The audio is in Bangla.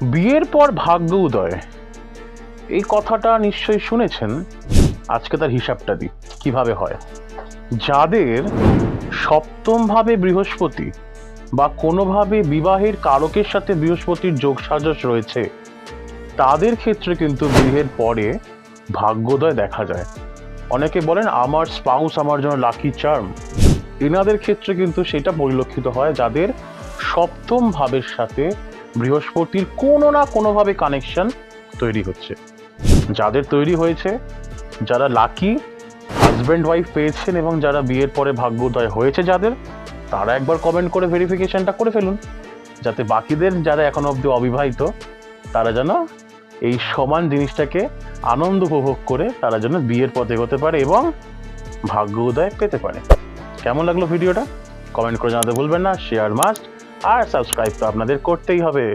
বিয়ের পর ভাগ্য উদয়। এই কথাটা নিশ্চয়ই শুনেছেন? আজকে তার হিসাবটা দিই, কীভাবে হয়। যাদের সপ্তমভাবে বৃহস্পতি বা কোনোভাবে বিবাহের কারকের সাথে বৃহস্পতির যোগ সাজস রয়েছে, তাদের ক্ষেত্রে কিন্তু বিয়ের পরে ভাগ্যোদয় দেখা যায়। অনেকে বলেন, আমার স্পাউস আমার জন্য লাকি চার্ম এনাদের ক্ষেত্রে কিন্তু সেটা পরিলক্ষিত হয় যাদের সপ্তম ভাবের সাথে বৃহস্পতির কোনো না কোনোভাবে কানেকশন তৈরি হচ্ছে। যাদের তৈরি হয়েছে, যারা লাকি হাজব্যান্ড ওয়াইফ পেয়েছেন এবং যারা বিয়ের পরে ভাগ্যোদয় হয়েছে যাদের, তারা একবার কমেন্ট করে ভেরিফিকেশনটা করে ফেলুন। যাতে বাকিদের যারা এখনও অবধি অবিবাহিত, তারা যেন এই সমান জিনিসটাকে আনন্দ উপভোগ করে তারা যেন বিয়ের পথে এগোতে পারে এবং ভাগ্য উদয় পেতে পারে। কেমন লাগল ভিডিওটা কমেন্ট করে জানাতে ভুলবেন না। শেয়ার মাস্ট আর সাবস্ক্রাইব তো আপনাদের করতেই হবে